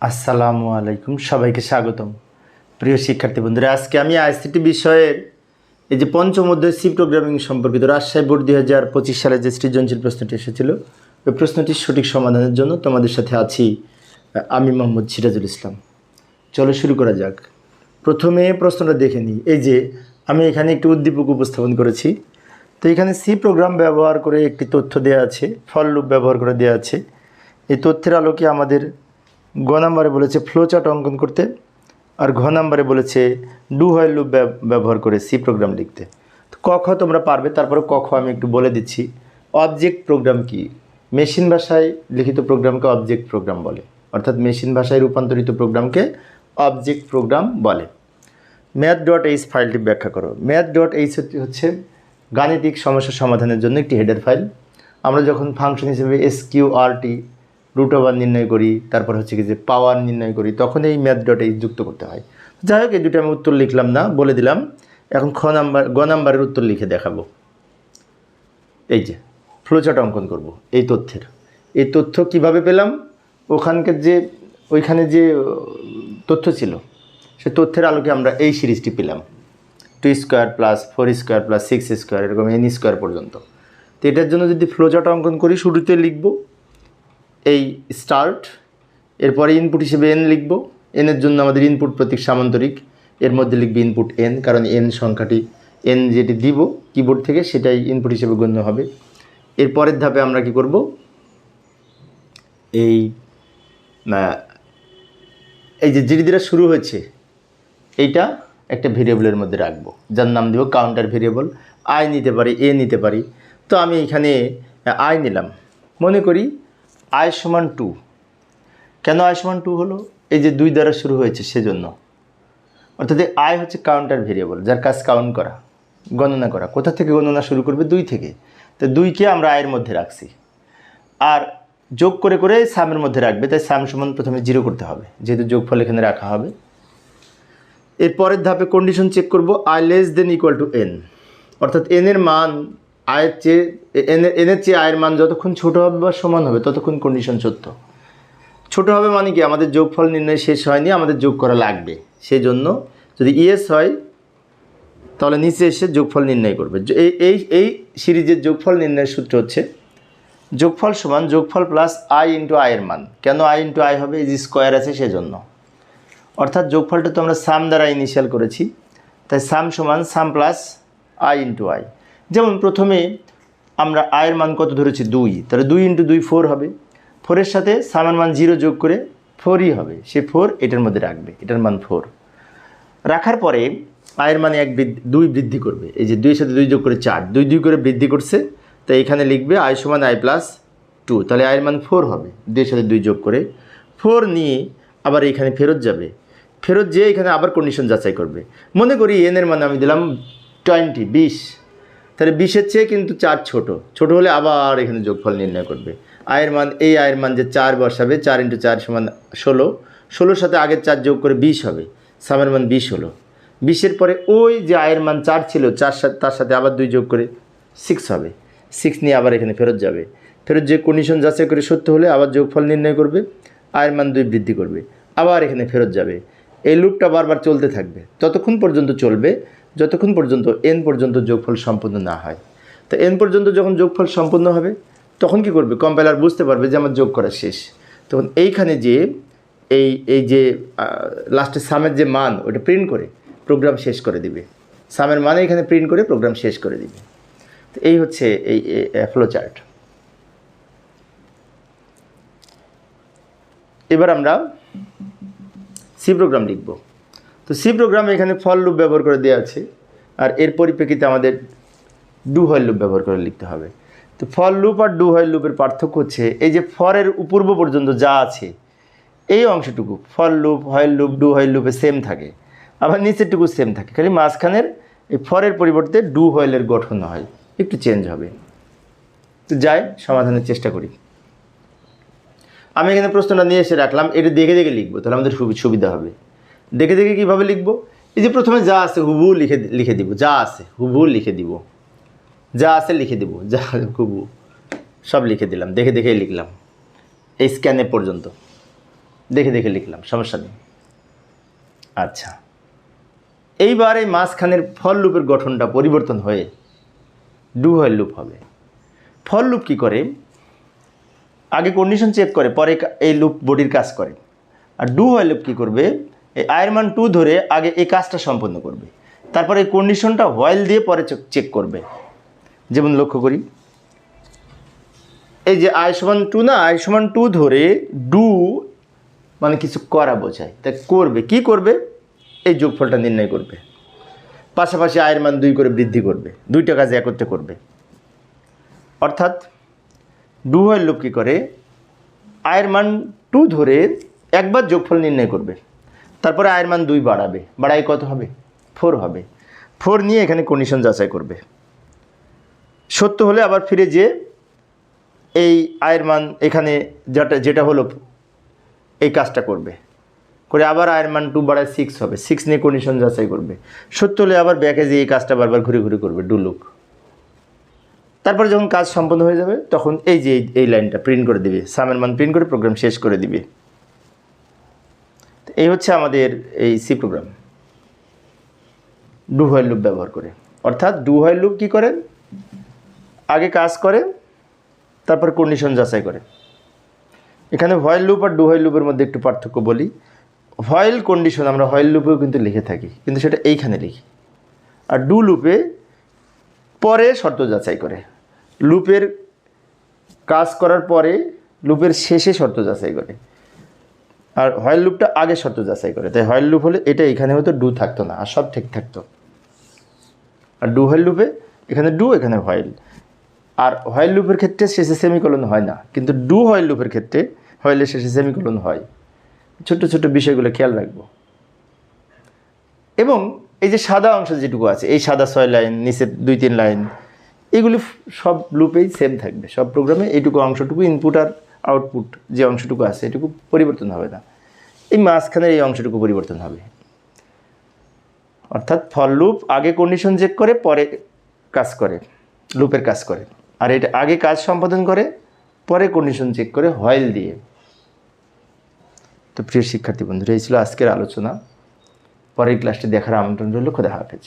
আসসালামু আলাইকুম, সবাইকে স্বাগতম। প্রিয় শিক্ষার্থী বন্ধুরা, আজকে আমি আইসিটি বিষয়ের এই যে পঞ্চম অধ্যায় সি প্রোগ্রামিং সম্পর্কিত রাজশাহী বোর্ড দুই হাজার পঁচিশ সালে যে সৃজনশীল প্রশ্নটি এসেছিল, ওই প্রশ্নটির সঠিক সমাধানের জন্য তোমাদের সাথে আছি, আমি মোহাম্মদ সিরাজুল ইসলাম। চলো শুরু করা যাক। প্রথমে প্রশ্নটা দেখে নিই। এই যে, আমি এখানে একটি উদ্দীপক উপস্থাপন করেছি। তো এখানে সি প্রোগ্রাম ব্যবহার করে একটি তথ্য দেওয়া আছে ফল লুপ ব্যবহার করে দেওয়া আছে। এই তথ্যের আলোকে আমাদের গ নাম্বারে বলেছে ফ্লো চার্ট অঙ্কন করতে আর ঘ নাম্বারে বলেছে ডু হয় লুপ ব্যবহার করে সি প্রোগ্রাম লিখতে। তো ক খ তোমরা পারবে, তারপরে ক খ আমি একটু বলে দিচ্ছি। অবজেক্ট প্রোগ্রাম কি? মেশিন ভাষায় লিখিত প্রোগ্রামকে অবজেক্ট প্রোগ্রাম বলে, অর্থাৎ মেশিন ভাষায় রূপান্তরিত প্রোগ্রামকে অবজেক্ট প্রোগ্রাম বলে। ম্যাথ ডট এইচ ফাইলটি ব্যাখ্যা করো। ম্যাথ ডট এইচ হচ্ছে গাণিতিক সমস্যা সমাধানের জন্য একটি হেডার ফাইল। আমরা যখন ফাংশন হিসেবে S Q R T root over নির্ণয় করি, তারপর হচ্ছে কি যে পাওয়ার নির্ণয় করি, তখন এই ম্যাথ ডট যুক্ত করতে হয়। যাই হোক, এই দুটো আমি উত্তর লিখলাম না, বলে দিলাম। এখন খ নাম্বার গ নাম্বারের উত্তর লিখে দেখাবো। এই যে ফ্লোচার্ট অঙ্কন করব, এই তথ্যের। এই তথ্য কীভাবে পেলাম? ওখানকার যে, ওইখানে যে তথ্য ছিল, সে তথ্যের আলোকে আমরা এই সিরিজটি পেলাম। Two square plus four square plus six square এরকম এন স্কোয়ার পর্যন্ত। তো এটার জন্য যদি ফ্লোচার্ট অঙ্কন করি, শুরুতে লিখব এই স্টার্ট এরপরে ইনপুট হিসেবে এন লিখব। এনের জন্য আমাদের ইনপুট প্রতীক সামান্তরিক, এর মধ্যে লিখবে ইনপুট এন কারণ এন সংখ্যাটি এন যেটি দিব কিবোর্ড থেকে সেটাই ইনপুট হিসেবে গণ্য হবে। এর পরের ধাপে আমরা কি করব? এই এই যে যেটি দ্বারা শুরু হয়েছে, এইটা একটা ভেরিয়েবলের মধ্যে রাখব। যার নাম দেবো কাউন্টার ভেরিয়েবল আয় নিতে পারি এ নিতে পারি। তো আমি এখানে আয় নিলাম। মনে করি আই সমান টু। কেন আই সমান টু হলো? এই যে দুই দ্বারা শুরু হয়েছে সেজন্য। অর্থাৎ আয় হচ্ছে কাউন্টার ভেরিয়েবল যার কাজ কাউন্ট করা, গণনা করা। কোথা থেকে গণনা শুরু করবে? দুই থেকে। তো দুইকে আমরা আয়ের মধ্যে রাখছি। আর যোগ করে করে সামের মধ্যে রাখবে, তাই সাম সমান প্রথমে জিরো করতে হবে। যেহেতু যোগফল এখানে রাখা হবে। এর পরের ধাপে কন্ডিশন চেক করব I less than equal to N অর্থাৎ এনের মান আয়ের চেয়ে, এন এনের চেয়ে আয়ের মান যতক্ষণ ছোট হবে বা সমান হবে, ততক্ষণ কন্ডিশন সত্য। ছোট হবে মানে কি? আমাদের যোগফল নির্ণয় শেষ হয়নি, আমাদের যোগ করা লাগবে। সেই জন্য যদি ইএস হয়, তাহলে নিচে এসে যোগফল নির্ণয় করবে। এই এই এই সিরিজের যোগফল নির্ণয়ের সূত্র হচ্ছে, যোগফল সমান যোগফল প্লাস আই ইন্টু আয়ের মান। কেন আই ইন্টু আই হবে? এই স্কোয়ার আছে সেজন্য। অর্থাৎ যোগফলটা তো আমরা সাম দ্বারা ইনিশিয়াল করেছি, তাই সাম সমান sum plus I into I যেমন প্রথমে আমরা আয়ের মান কত ধরেছি দুই, তাহলে দুই ইন্টু দুই ফোর হবে। ফোরের সাথে সামের মান জিরো যোগ করে ফোরই হবে। সে ফোর এটার মধ্যে রাখবে, এটার মান ফোর রাখার পরে আয়ের মানে এক দুই বৃদ্ধি করবে। এই যে দুইয়ের সাথে দুই যোগ করে চার, দুই দুই করে বৃদ্ধি করছে, তাই এখানে লিখবে আয় সমান আয় প্লাস টু তাহলে আয়ের মান ফোর হবে। দুইয়ের সাথে দুই যোগ করে ফোর নিয়ে আবার এখানে ফেরত যাবে। ফেরত যেয়ে এখানে আবার কন্ডিশন যাচাই করবে। মনে করি এনের মানে আমি দিলাম টোয়েন্টি বিশ। তাহলে বিশের চেয়ে কিন্তু চার ছোট। ছোট হলে আবার এখানে যোগফল নির্ণয় করবে। আয়ের মান, এই আয়ের মান যে চার বসাবে, চার ইন্টু চার সমান ষোলো। ষোলোর সাথে আগের চার যোগ করে বিশ হবে। সামের মান বিশ হলো। বিশের পরে ওই যে আয়ের মান চার ছিল, চার সাথে তার সাথে আবার দুই যোগ করে সিক্স হবে। সিক্স নিয়ে আবার এখানে ফেরত যাবে। ফেরত যে কন্ডিশন যাচাই করে সত্য হলে আবার যোগফল নির্ণয় করবে। আয়ের মান দুই বৃদ্ধি করবে। আবার এখানে ফেরত যাবে। এই লুপটা বারবার চলতে থাকবে। ততক্ষণ পর্যন্ত চলবে। যতক্ষণ পর্যন্ত এন পর্যন্ত যোগফল সম্পূর্ণ না হয়। তো এন পর্যন্ত যখন যোগফল সম্পূর্ণ হবে, তখন কি করবে? কম্পাইলার বুঝতে পারবে যে আমার যোগ করা শেষ। তখন এইখানে যে এই এই যে লাস্টে সামের যে মান ওটা প্রিন্ট করে প্রোগ্রাম শেষ করে দিবে। সামের মানে এখানে প্রিন্ট করে প্রোগ্রাম শেষ করে দিবে। তো এই হচ্ছে এই ফ্লো চার্ট এবার আমরা সি প্রোগ্রাম লিখব। তো সি প্রোগ্রামে এখানে ফল লুপ ব্যবহার করে দেওয়া আছে। আর এর পরিপ্রেক্ষিতে আমাদের ডু হয় লুপ ব্যবহার করে লিখতে হবে। তো ফল লুপ আর ডু হয় লুপের পার্থক্য হচ্ছে, এই যে ফরের পূর্ব পর্যন্ত যা আছে, এই অংশটুকু ফল লুপ হয় লুপ ডু হয় লুপে সেম থাকে। আবার নিচেরটুকু সেম থাকে। খালি মাঝখানের এই ফরের পরিবর্তে ডু হয়েলের গঠন হয়। একটু চেঞ্জ হবে। তো যাই, সমাধানের চেষ্টা করি। আমি এখানে প্রশ্নটা নিয়ে এসে রাখলাম। এটা দেখে দেখে লিখব, তাহলে আমাদের সুবি- সুবিধা হবে। দেখে দেখে কীভাবে লিখব? এই যে প্রথমে যা আছে হুবু লিখে লিখে দিব, যা আছে হুবু লিখে দিব, যা আছে লিখে দিব, যা হুবু সব লিখে দিলাম, দেখে দেখেই লিখলাম, এই স্ক্যানে পর্যন্ত, দেখে দেখে লিখলাম, সমস্যা নেই। আচ্ছা এইবার এই মাঝখানের ফল লুপের গঠনটা পরিবর্তন হয়ে ডু হয় লুপ হবে। ফল লুপ কী করে? আগে কন্ডিশন চেক করে, পরে এই লুপ বডির কাজ করে। আর ডু হয় লুপ কী করবে? এই আয়ের মান টু ধরে আগে এই কাজটা সম্পন্ন করবে। তারপরে এই কন্ডিশনটা হোয়াইল দিয়ে পরে চেক করবে। যেমন লক্ষ্য করি। এই যে আয় সমান টু না আয় সমান টু ধরে ডু মানে কিছু করা বোঝায়। তা করবে, কি করবে? এই যোগফলটা নির্ণয় করবে। পাশাপাশি আয়ের মান দুই করে বৃদ্ধি করবে। দুইটা কাজ একত্রে করবে। অর্থাৎ ডু হয় লোক কী করে? আয়ের মান টু ধরে একবার যোগফল নির্ণয় করবে। তারপরে আয়ের মান দুই বাড়াবে। বাড়াই কত হবে? ফোর হবে। ফোর নিয়ে এখানে কন্ডিশন যাচাই করবে। সত্য হলে আবার ফিরে যে এই আয়ের মান এখানে যেটা যেটা হলো এই কাজটা করবে। করে আবার আয়ের মান টু বাড়ায় সিক্স হবে। সিক্স নিয়ে কন্ডিশন যাচাই করবে। সত্য হলে আবার ব্যাকে যে এই কাজটা বারবার ঘুরে ঘুরে করবে ডুলুক তারপরে যখন কাজ সম্পন্ন হয়ে যাবে, তখন এই যে এই- লাইনটা প্রিন্ট করে দিবে। সামের মান প্রিন্ট করে প্রোগ্রাম শেষ করে দিবে। এই হচ্ছে আমাদের এই C program do while loop ব্যবহার করে। অর্থাৎ ডু হোয়াইল লুপ কী করেন? আগে কাজ করে তারপর কন্ডিশন যাচাই করে এখানে হোয়াইল লুপ আর ডু হোয়াইল লুপের মধ্যে একটু পার্থক্য বলি। হোয়াইল কন্ডিশন আমরা হোয়াইল লুপেও কিন্তু লিখে থাকি, কিন্তু সেটা এইখানে লিখি। আর ডু লুপে পরে শর্ত যাচাই করে। লুপের কাজ করার পরে লুপের শেষে শর্ত যাচাই করে। আর হোয়াইল লুপটা আগে শর্ত যাচাই করে। তাই হোয়াইল লুপ হলে এটা এখানে হয়তো ডু থাকতো না, আর সব ঠিক থাকতো। আর ডু হোয়াইল লুপে এখানে ডু এখানে হোয়াইল আর হোয়াইল লুপের ক্ষেত্রে শেষে সেমিকোলন হয় না, কিন্তু ডু হোয়াইল লুপের ক্ষেত্রে হোয়াইলের শেষে সেমিকোলন হয়। ছোট ছোট বিষয়গুলো খেয়াল রাখব। এবং এই যে সাদা অংশ যেটুকু আছে, এই সাদা ছয় লাইন নিচের দুই তিন লাইন, এগুলি সব লুপেই সেম থাকবে। সব প্রোগ্রামে এইটুকু অংশটুকু ইনপুট আর আউটপুট যে অংশটুকু আছে, এটুকু পরিবর্তন হবে না। এই মাঝখানের এই অংশটুকু পরিবর্তন হবে। অর্থাৎ ফল লুপ আগে কন্ডিশন চেক করে, পরে কাজ করে লুপের কাজ করে। আর এটা আগে কাজ সম্পাদন করে, পরে কন্ডিশন চেক করে হয়েল দিয়ে। তো প্রিয় শিক্ষার্থী বন্ধুরা, এই ছিল আজকের আলোচনা। পরের ক্লাসটি দেখার আমন্ত্রণ রইল। খোদা হাফেজ।